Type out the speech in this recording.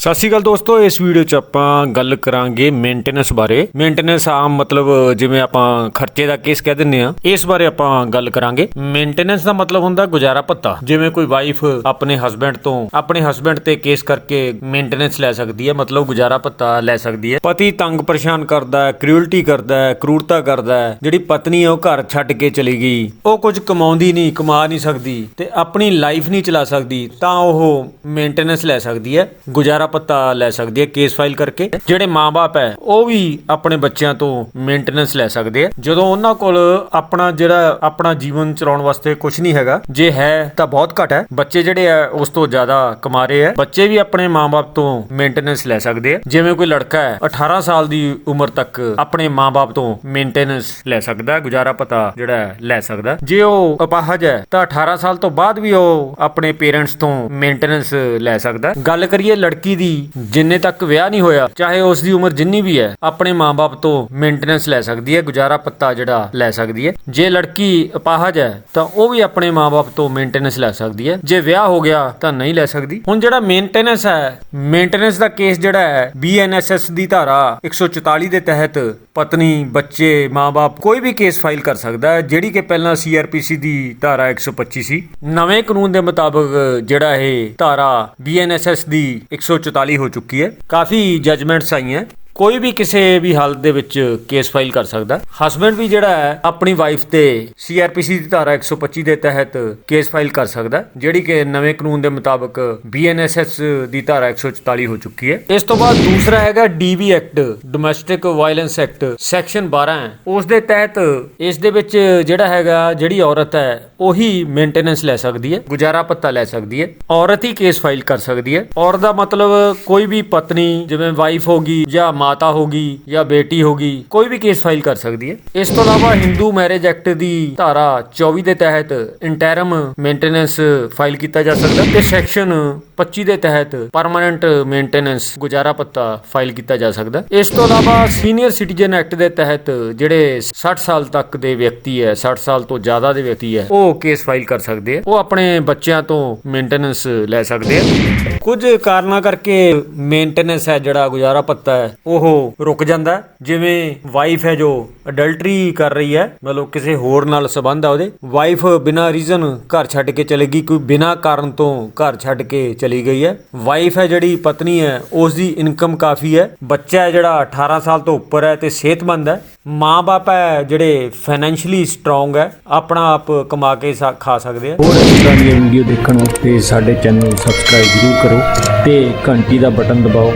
ਸਤਿ ਸ਼੍ਰੀ ਅਕਾਲ ਦੋਸਤੋ, ਇਸ ਵੀਡੀਓ 'ਚ ਆਪਾਂ ਗੱਲ ਕਰਾਂਗੇ ਮੇਨਟੇਨੈਂਸ ਬਾਰੇ। ਮੇਨਟੇਨੈਂਸ ਆਮ ਮਤਲਬ ਜਿਵੇਂ ਆਪਾਂ ਖਰਚੇ ਦਾ ਕੇਸ ਕਹਿ ਦਿੰਨੇ ਆ ਇਸ ਬਾਰੇ ਆਪਾਂ ਗੱਲ ਕਰਾਂਗੇ। ਮੇਨਟੇਨੈਂਸ ਦਾ ਮਤਲਬ ਹੁੰਦਾ ਗੁਜ਼ਾਰਾ ਭੱਤਾ। ਜਿਵੇਂ ਕੋਈ ਵਾਈਫ ਆਪਣੇ ਹਸਬੰਡ ਤੋਂ, ਆਪਣੇ ਹਸਬੰਡ ਤੇ ਕੇਸ ਕਰਕੇ ਮੇਨਟੇਨੈਂਸ ਲੈ ਸਕਦੀ ਹੈ, ਮਤਲਬ ਗੁਜ਼ਾਰਾ ਭੱਤਾ ਲੈ ਸਕਦੀ ਹੈ। ਪਤੀ ਤੰਗ ਪਰੇਸ਼ਾਨ ਕਰਦਾ ਹੈ ਕ੍ਰੂਅਲਟੀ ਕਰਦਾ ਹੈ, ਕਰੂਰਤਾ ਕਰਦਾ ਹੈ, ਜਿਹੜੀ ਪਤਨੀ ਹੈ ਉਹ ਘਰ ਛੱਡ ਕੇ ਚਲੀ ਗਈ, ਉਹ ਕੁਝ ਕਮਾਉਂਦੀ ਨਹੀਂ, ਕਮਾ ਨਹੀਂ ਸਕਦੀ ਤੇ ਆਪਣੀ ਲਾਈਫ ਨਹੀਂ ਚਲਾ ਸਕਦੀ, ਤਾਂ ਉਹ ਮੇਨਟੇਨੈਂਸ ਲੈ ਸਕਦੀ ਹੈ, ਗੁਜ਼ਾਰਾ ਪਤਾ ਲੈ ਸਕਦੀ ਹੈ ਕੇਸ ਫਾਈਲ ਕਰਕੇ। ਜਿਹੜੇ ਮਾਪੇ ਹੈ, ਉਹ ਵੀ ਆਪਣੇ ਬੱਚਿਆਂ ਤੋਂ ਮੇਨਟੇਨੈਂਸ ਲੈ ਸਕਦੇ ਆ ਜਦੋਂ ਉਹਨਾਂ ਕੋਲ ਆਪਣਾ ਜਿਹੜਾ, ਆਪਣਾ ਜੀਵਨ ਚਲਾਉਣ ਵਾਸਤੇ ਕੁਝ ਨਹੀਂ ਹੈਗਾ, ਜੇ ਹੈ ਤਾਂ ਬਹੁਤ ਘੱਟ ਹੈ। ਬੱਚੇ ਜਿਹੜੇ ਆ ਉਸ ਤੋਂ ਜ਼ਿਆਦਾ ਕਮਾ ਰਹੇ ਆ ਬੱਚੇ ਵੀ ਆਪਣੇ ਮਾਪੇ ਤੋਂ ਮੇਨਟੇਨੈਂਸ ਲੈ ਸਕਦੇ ਆ ਜਿਵੇਂ ਕੋਈ ਲੜਕਾ ਹੈ 18 ਸਾਲ ਦੀ ਉਮਰ ਤੱਕ ਆਪਣੇ ਮਾਪੇ ਤੋਂ ਮੇਨਟੇਨੈਂਸ ਲੈ ਸਕਦਾ ਗੁਜ਼ਾਰਾ ਪਤਾ ਜਿਹੜਾ ਲੈ ਸਕਦਾ ਜੇ ਉਹ ਅਪਾਹਜ ਹੈ, ਤਾਂ 18 ਸਾਲ ਤੋਂ ਬਾਅਦ ਵੀ ਉਹ ਆਪਣੇ ਪੇਰੈਂਟਸ ਤੋਂ ਮੇਨਟੇਨੈਂਸ ਲੈ ਸਕਦਾ ਗੱਲ ਕਰੀਏ ਲੜਕੀ ਦੀ। ਜਿੰਨੇ ਤੱਕ ਵਿਆਹ ਨਹੀਂ ਹੋਇਆ, ਚਾਹੇ ਉਸ ਦੀ ਉਮਰ ਜਿੰਨੀ ਵੀ ਹੈ, ਆਪਣੇ ਮਾਪੇ ਤੋਂ ਮੇਨਟੇਨੈਂਸ ਲੈ ਸਕਦੀ ਹੈ, ਗੁਜ਼ਾਰਾ ਭੱਤਾ ਜਿਹੜਾ ਲੈ ਸਕਦੀ ਹੈ। ਜੇ ਲੜਕੀ ਅਪਾਹਜ ਹੈ, ਤਾਂ ਉਹ ਵੀ ਆਪਣੇ ਮਾਪੇ ਤੋਂ ਮੇਨਟੇਨੈਂਸ ਲੈ ਸਕਦੀ ਹੈ। ਜੇ ਵਿਆਹ ਹੋ ਗਿਆ, ਤਾਂ ਨਹੀਂ ਲੈ ਸਕਦੀ। ਹੁਣ ਜਿਹੜਾ ਮੇਨਟੇਨੈਂਸ ਹੈ ਮੇਨਟੇਨੈਂਸ ਦਾ ਕੇਸ ਜਿਹੜਾ ਹੈ ਬੀਐਨਐਸਐਸ ਦੀ ਧਾਰਾ 144 ਦੇ ਤਹਿਤ ਪਤਨੀ, ਬੱਚੇ ਮਾਪੇ ਕੋਈ ਵੀ ਕੇਸ ਫਾਈਲ ਕਰ ਸਕਦਾ ਹੈ, ਜਿਹੜੀ ਕਿ ਪਹਿਲਾਂ ਸੀਆਰਪੀਸੀ ਦੀ ਧਾਰਾ 125 ਸੀ ਨਵੇਂ ਕਾਨੂੰਨ ਦੇ ਮੁਤਾਬਕ ਜਿਹੜਾ ਇਹ ਧਾਰਾ ਬੀਐਨਐਸਐਸ ਦੀ 144 ਹੋ ਚੁੱਕੀ ਹੈ। ਕਾਫੀ ਜਜਮੈਂਟਸ ਆਈਆਂ। ਕੋਈ ਵੀ ਕਿਸੇ ਵੀ ਹਾਲਤ ਦੇ ਵਿੱਚ ਕੇਸ ਫਾਈਲ ਕਰ ਸਕਦਾ। ਹਸਬੰਡ ਵੀ ਜਿਹੜਾ ਹੈ, ਆਪਣੀ ਵਾਈਫ ਤੇ ਸੀਆਰਪੀਸੀ ਦੀ ਧਾਰਾ 125 ਦੇ ਤਹਿਤ ਕੇਸ ਫਾਈਲ ਕਰ ਸਕਦਾ, ਜਿਹੜੀ ਕਿ ਨਵੇਂ ਕਾਨੂੰਨ ਦੇ ਮੁਤਾਬਕ ਬੀਐਨਐਸਐਸ ਦੀ ਧਾਰਾ 144 ਹੋ ਚੁੱਕੀ ਹੈ। ਇਸ ਤੋਂ ਬਾਅਦ ਦੂਸਰਾ ਹੈਗਾ DV act domestic violence act section 12 ਹੈ। ਉਸ ਦੇ ਤਹਿਤ ਇਸ ਦੇ ਵਿੱਚ ਜਿਹੜਾ ਹੈਗਾ, ਜਿਹੜੀ ਔਰਤ ਹੈ, ਉਹੀ ਮੇਨਟੇਨੈਂਸ ਲੈ ਸਕਦੀ ਹੈ, ਗੁਜ਼ਾਰਾ ਪੱਤਾ ਲੈ ਸਕਦੀ ਹੈ, ਔਰਤ ਹੀ ਕੇਸ ਫਾਈਲ ਕਰ ਸਕਦੀ ਹੈ। ਔਰਤ ਦਾ ਮਤਲਬ ਕੋਈ ਵੀ ਪਤਨੀ, ਜਿਵੇਂ ਵਾਈਫ ਹੋਗੀ ਜਾਂ ਮਾਤਾ ਹੋਗੀ ਜਾਂ ਬੇਟੀ ਹੋਗੀ ਕੋਈ ਵੀ ਕੇਸ ਫਾਈਲ ਕਰ ਸਕਦੀ ਹੈ। ਇਸ ਤੋਂ ਇਲਾਵਾ ਹਿੰਦੂ ਮੈਰਿਜ ਐਕਟ ਦੀ ਧਾਰਾ 24 ਦੇ ਤਹਿਤ ਇੰਟਰਮ ਮੇਨਟੇਨੈਂਸ ਫਾਈਲ ਕੀਤਾ ਜਾ ਸਕਦਾ ਤੇ ਸੈਕਸ਼ਨ 25 ਦੇ ਤਹਿਤ ਪਰਮਨੈਂਟ ਮੇਨਟੇਨੈਂਸ ਗੁਜ਼ਾਰਾ ਪੱਤਾ ਫਾਈਲ ਕੀਤਾ ਜਾ ਸਕਦਾ ਇਸ ਤੋਂ ਇਲਾਵਾ ਸੀਨੀਅਰ ਸਿਟੀਜ਼ਨ ਐਕਟ ਦੇ ਤਹਿਤ ਜਿਹੜੇ 60 ਸਾਲ ਤੱਕ ਦੇ ਵਿਅਕਤੀ ਹੈ 60 ਸਾਲ ਤੋਂ ਜ਼ਿਆਦਾ ਦੇ ਵਿਅਕਤੀ ਹੈ, ਉਹ ਕੇਸ ਫਾਈਲ ਕਰ ਸਕਦੇ ਆ ਉਹ ਆਪਣੇ ਬੱਚਿਆਂ ਤੋਂ ਮੇਨਟੇਨੈਂਸ ਲੈ ਸਕਦੇ ਆ ਕੁਝ ਕਾਰਨਾਂ ਕਰਕੇ ਮੇਨਟੇਨੈਂਸ ਹੈ ਜਿਹੜਾ ਗੁਜ਼ਾਰਾ ਪੱਤਾ ਹੈ, ਉਹ ਰੁਕ ਜਾਂਦਾ ਜਿਵੇਂ ਵਾਈਫ ਹੈ ਜੋ ਅਡਲਟਰੀ ਕਰ ਰਹੀ ਹੈ, ਮਤਲਬ ਕਿਸੇ ਹੋਰ ਨਾਲ ਸਬੰਧ ਆ ਉਹਦੇ। ਵਾਈਫ ਬਿਨਾਂ ਰੀਜ਼ਨ ਘਰ ਛੱਡ ਕੇ ਚਲੇ ਗਈ, ਕੋਈ ਬਿਨਾਂ ਕਾਰਨ ਤੋਂ ਘਰ ਛੱਡ ਕੇ ਚਲੀ ਗਈ ਹੈ। ਵਾਈਫ ਹੈ ਜਿਹੜੀ ਪਤਨੀ ਹੈ ਉਸ ਦੀ ਇਨਕਮ ਕਾਫੀ ਹੈ। ਬੱਚਾ ਹੈ ਜਿਹੜਾ 18 ਸਾਲ ਤੋਂ ਉੱਪਰ ਹੈ ਤੇ ਸਿਹਤਮੰਦ ਹੈ। ਮਾਂ-ਬਾਪ ਹੈ ਜਿਹੜੇ ਫਾਈਨੈਂਸ਼ੀਅਲੀ ਸਟਰੋਂਗ ਹੈ, ਆਪਣਾ ਆਪ ਕਮਾ ਕੇ ਸਾ- ਖਾ ਸਕਦੇ ਆ। ਹੋਰ ਇਸ ਦੀਆਂ ਵੀਡੀਓ ਦੇਖਣ ਵਾਸਤੇ ਸਾਡੇ ਚੈਨਲ ਨੂੰ ਸਬਸਕ੍ਰਾਈਬ ਜ਼ਰੂਰ ਕਰੋ ਤੇ ਘੰਟੀ ਦਾ ਬਟਨ ਦਬਾਓ।